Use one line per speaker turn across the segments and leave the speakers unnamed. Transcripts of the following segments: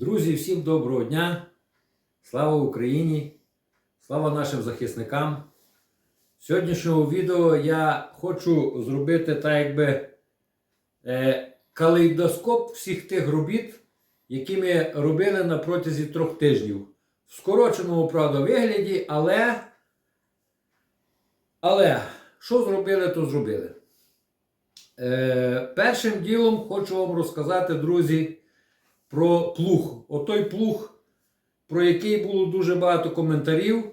Друзі, всім доброго дня! Слава Україні! Слава нашим захисникам! В сьогоднішнього відео я хочу зробити так якби е, калейдоскоп всіх тих робіт, які ми робили на протязі трьох тижнів. В скороченому, правда, вигляді, але. Але що зробили, то зробили. Е, першим ділом хочу вам розказати, друзі, про плуг. Отой плуг, про який було дуже багато коментарів.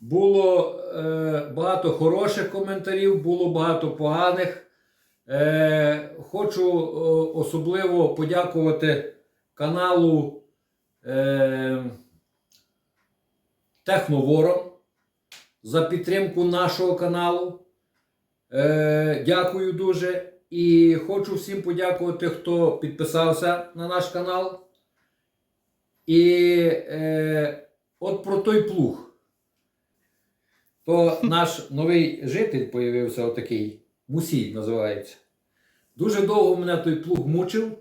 Було е, багато хороших коментарів, було багато поганих. Е, хочу е, особливо подякувати каналу е, Техноворон за підтримку нашого каналу. Е, дякую дуже. І хочу всім подякувати, хто підписався на наш канал. І е, от про той плуг. То наш новий житель появився отакий. Мусій називається. Дуже довго мене той плуг мучив,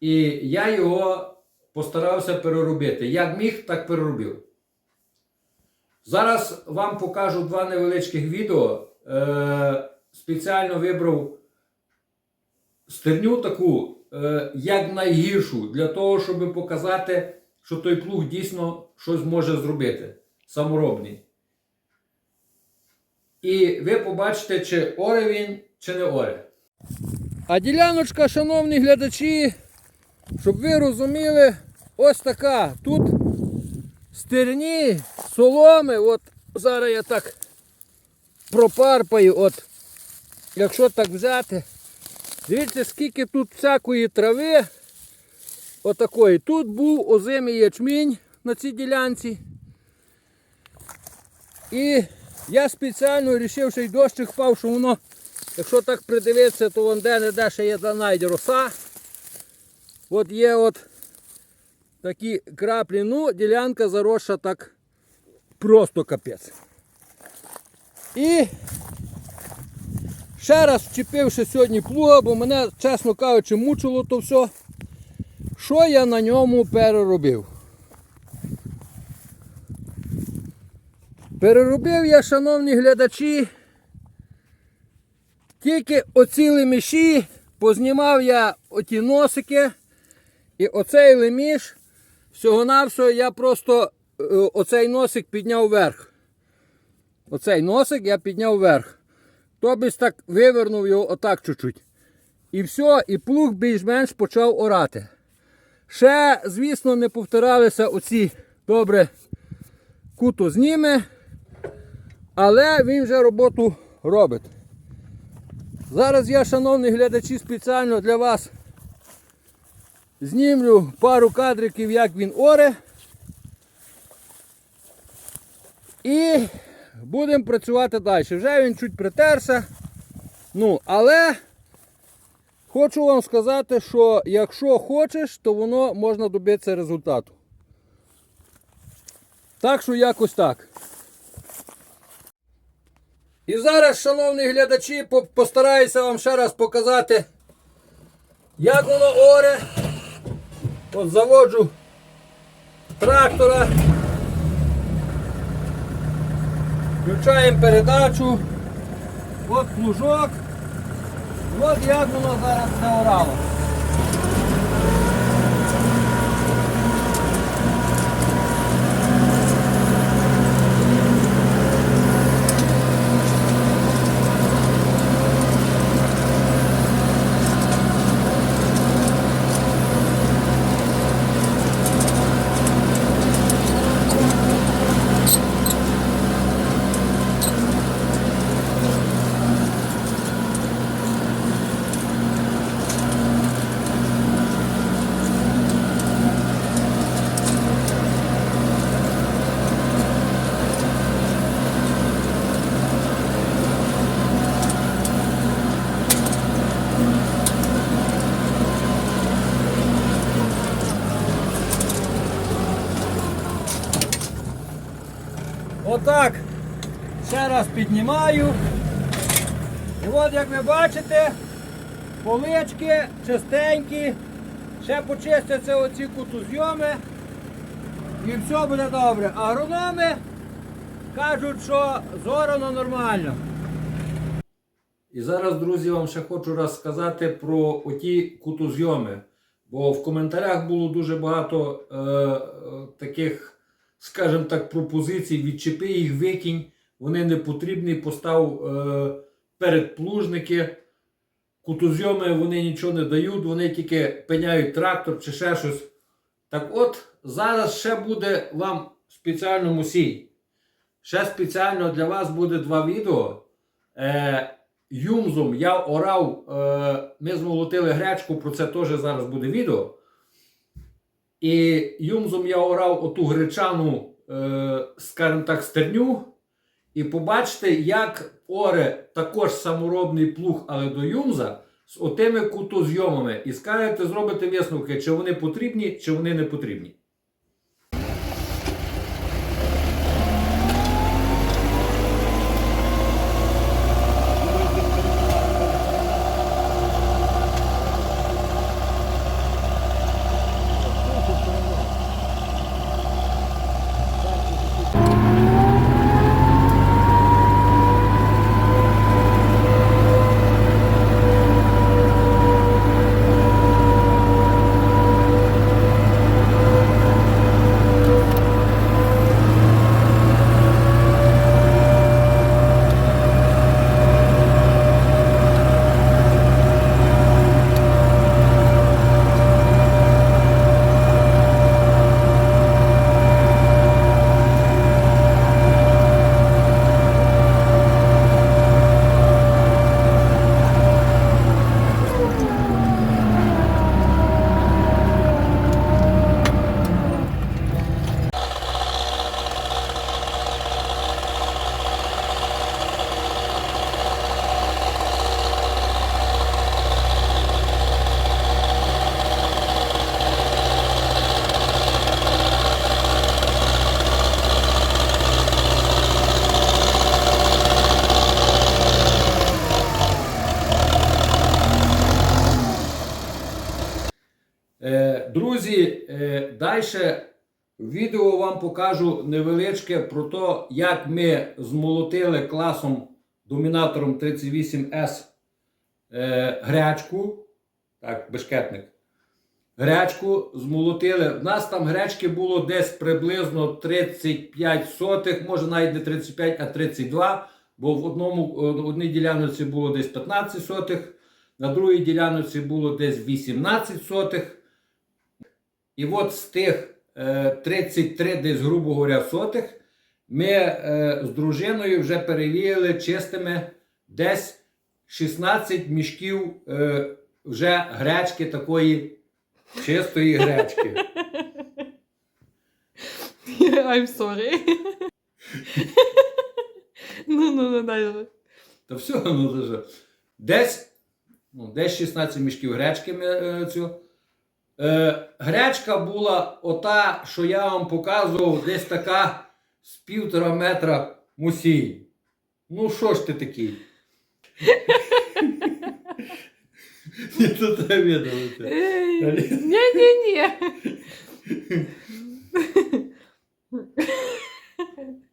і я його постарався переробити. Як міг, так переробив. Зараз вам покажу два невеличких відео. Е, спеціально вибрав стерню таку, е, як найгіршу, для того, щоб показати, що той плуг дійсно щось може зробити. Саморобний. І ви побачите, чи оре він, чи не оре.
А діляночка, шановні глядачі, щоб ви розуміли, ось така. Тут стерні, соломи, от зараз я так пропарпаю, от, якщо так взяти. Дивіться, скільки тут всякої трави. Отакої. Тут був озимий ячмінь на цій ділянці. І я спеціально вирішив, що й дощик впав, що воно, якщо так придивитися, то вон де не де ще є занайде роса. От є от такі краплі. Ну, ділянка заросша так просто капець. І ще раз вчепивши сьогодні плуга, бо мене, чесно кажучи, мучило то все. Що я на ньому переробив? Переробив я, шановні глядачі, тільки оці леміші, познімав я оті носики. І оцей леміш, всього-навсього я просто е, оцей носик підняв вверх. Оцей носик я підняв вверх. Тобто так вивернув його отак чуть-чуть. І все, і плуг більш-менш почав орати. Ще, звісно, не повторалися оці добре куто зніме. Але він вже роботу робить. Зараз я, шановні глядачі, спеціально для вас знімлю пару кадриків, як він оре. І будемо працювати далі. Вже він чуть притерся. Ну, але хочу вам сказати, що якщо хочеш, то воно можна добитися результату. Так що якось так. І зараз, шановні глядачі, постараюся вам ще раз показати, як воно оре. От заводжу трактора. Включаємо передачу. От плужок. От як воно зараз все Отак. Ще раз піднімаю. І от як ви бачите, полички чистенькі. Ще почистяться оці кутузйоми і все буде добре. Агрономи кажуть, що зорано нормально.
І зараз, друзі, вам ще хочу раз сказати про оті кутузйоми. Бо в коментарях було дуже багато е, е, таких, скажімо так, пропозицій. Відчепи їх, викинь, вони не потрібні, постав е, передплужники. Кутузйоми вони нічого не дають, вони тільки пеняють трактор чи ще щось. Так от, зараз ще буде вам спеціально мусій. Ще спеціально для вас буде два відео. Е, Юмзом я орав, е, ми змолотили гречку, про це теж зараз буде відео. І юмзом я орав оту гречану, е, скажімо так, стерню. І побачите, як оре також саморобний плуг, але до юмза з отими кутозйомами. І скажете, зробите висновки, чи вони потрібні, чи вони не потрібні. Е, друзі, е, далі відео вам покажу невеличке про те, як ми змолотили класом домінатором 38S е, гречку. Так, бешкетник. Гречку змолотили. У нас там гречки було десь приблизно 35 сотих, може навіть не 35, а 32. Бо в одному в одній ділянці було десь 15 сотих, на другій ділянці було десь 18 сотих. І от з тих е, 33, десь, грубо говоря, сотих, ми е, з дружиною вже перевірили чистими десь 16 мішків е, вже гречки такої чистої гречки.
I'm sorry. ну, ну, ну, дай.
Та все, ну дуже. Десь, ну, десь 16 мішків гречки ми е, цю. Е, гречка була ота, що я вам показував, десь така з півтора метра мусій. Ну, що ж ти такий? Ні, то тебе Ні,
ні, ні.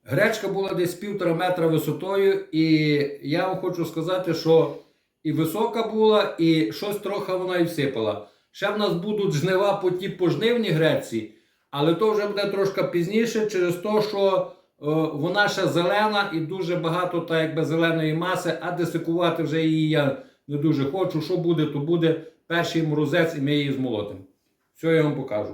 Гречка була десь півтора метра висотою, і я вам хочу сказати, що і висока була, і щось трохи вона і всипала. Ще в нас будуть жнива по ті пожнивні Греції, але то вже буде трошки пізніше, через те, що е, вона ще зелена і дуже багато так якби зеленої маси, а десикувати вже її я не дуже хочу. Що буде, то буде перший морозець, і ми її змолотимо. Все я вам покажу.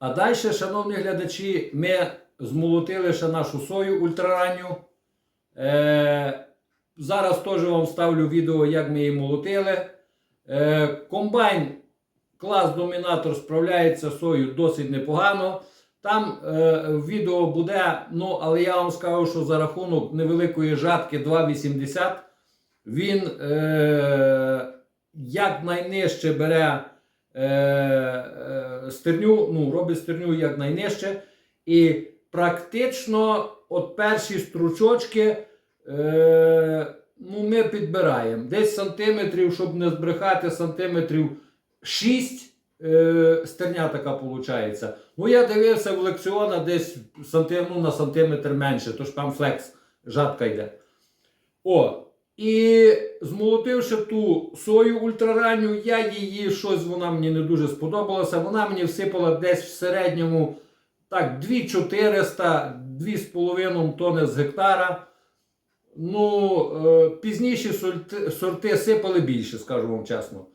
А далі, шановні глядачі, ми змолотили ще нашу сою ультраранню. Е, зараз теж вам ставлю відео, як ми її молотили. Е, комбайн клас домінатор справляється сою досить непогано. Там е, відео буде, ну, але я вам скажу, що за рахунок невеликої жатки 2,80 він е, якнайнижче бере стерню, ну, робить стерню якнайнижче. І практично от перші стручочки е, ну, ми підбираємо. Десь сантиметрів, щоб не збрехати, сантиметрів 6 е, стерня така виходить. Ну, я дивився в лекціона десь сантим, ну, на сантиметр менше, тож там флекс жатка йде. О, і змолотивши ту сою ультраранню, я її щось вона мені не дуже сподобалася. Вона мені всипала десь в середньому так, 2400, 2,5 тони з гектара. Ну, е, пізніші сорти, сорти сипали більше, скажу вам чесно.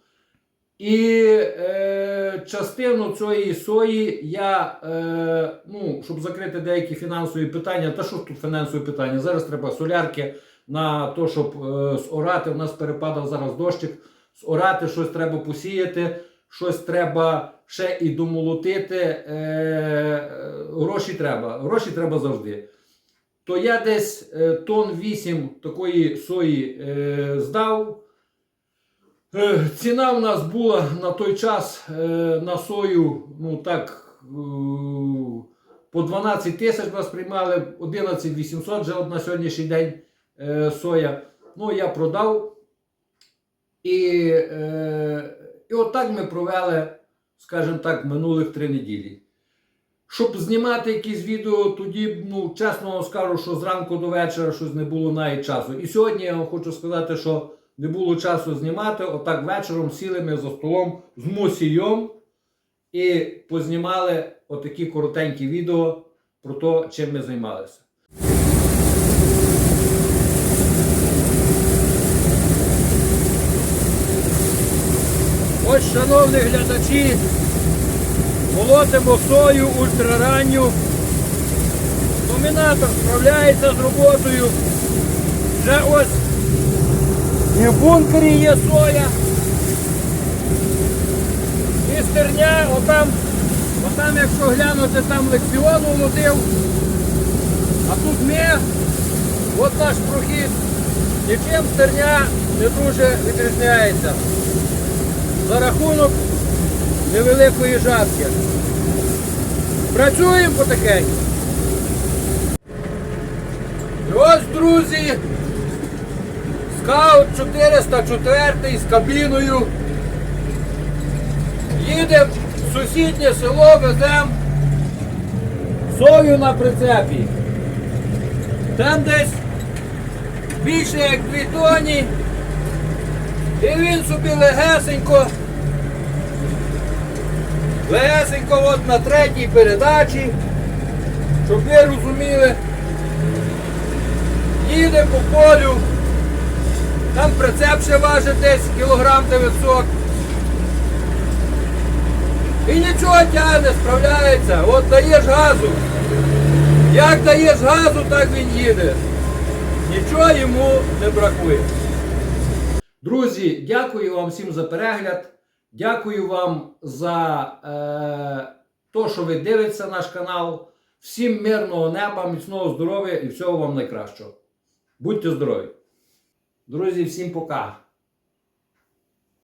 І е, частину цієї сої я, е, ну, щоб закрити деякі фінансові питання, та що ж тут фінансові питання? Зараз треба солярки на те, щоб е, зорати. У нас перепадав зараз дощик. Зорати, щось треба посіяти, щось треба ще і домолотити. Е, е, гроші треба. Гроші треба завжди. То я десь е, тонн 8 такої сої здав. Ціна в нас була на той час на сою, ну так, по 12 тисяч нас приймали, 11 800 вже на сьогоднішній день е, соя. Ну, я продав. І, е, і отак ми провели, скажімо так, минулих три неділі. Щоб знімати якісь відео, тоді, ну, чесно вам скажу, що зранку до вечора щось не було навіть часу. І сьогодні я вам хочу сказати, що не було часу знімати. Отак вечором сіли ми за столом з мусієм і познімали отакі коротенькі відео про те, чим ми займалися.
Ось, шановні глядачі, молотимо сою ультраранню. Домінатор справляється з роботою. Вже ось і в бункері є соя. І стерня, отам, отам, якщо глянути, там лексіон улотив. А тут ми, от наш прохід. Нічим стерня не дуже відрізняється за рахунок невеликої жатки. Працюємо потихеньку. І ось, друзі, скаут 404 з кабіною. Їдемо в сусіднє село, веземо сою на прицепі. Там десь більше як 2 тоні. І він собі легесенько, легесенько от на третій передачі, щоб ви розуміли, їде по полю, там прицеп ще важить десь кілограм 900. І нічого тягне, справляється. От даєш газу. Як даєш газу, так він їде. Нічого йому не бракує.
Друзі, дякую вам всім за перегляд. Дякую вам за е, те, що ви дивитеся наш канал. Всім мирного неба, міцного здоров'я і всього вам найкращого. Будьте здорові! Друзі, всім пока!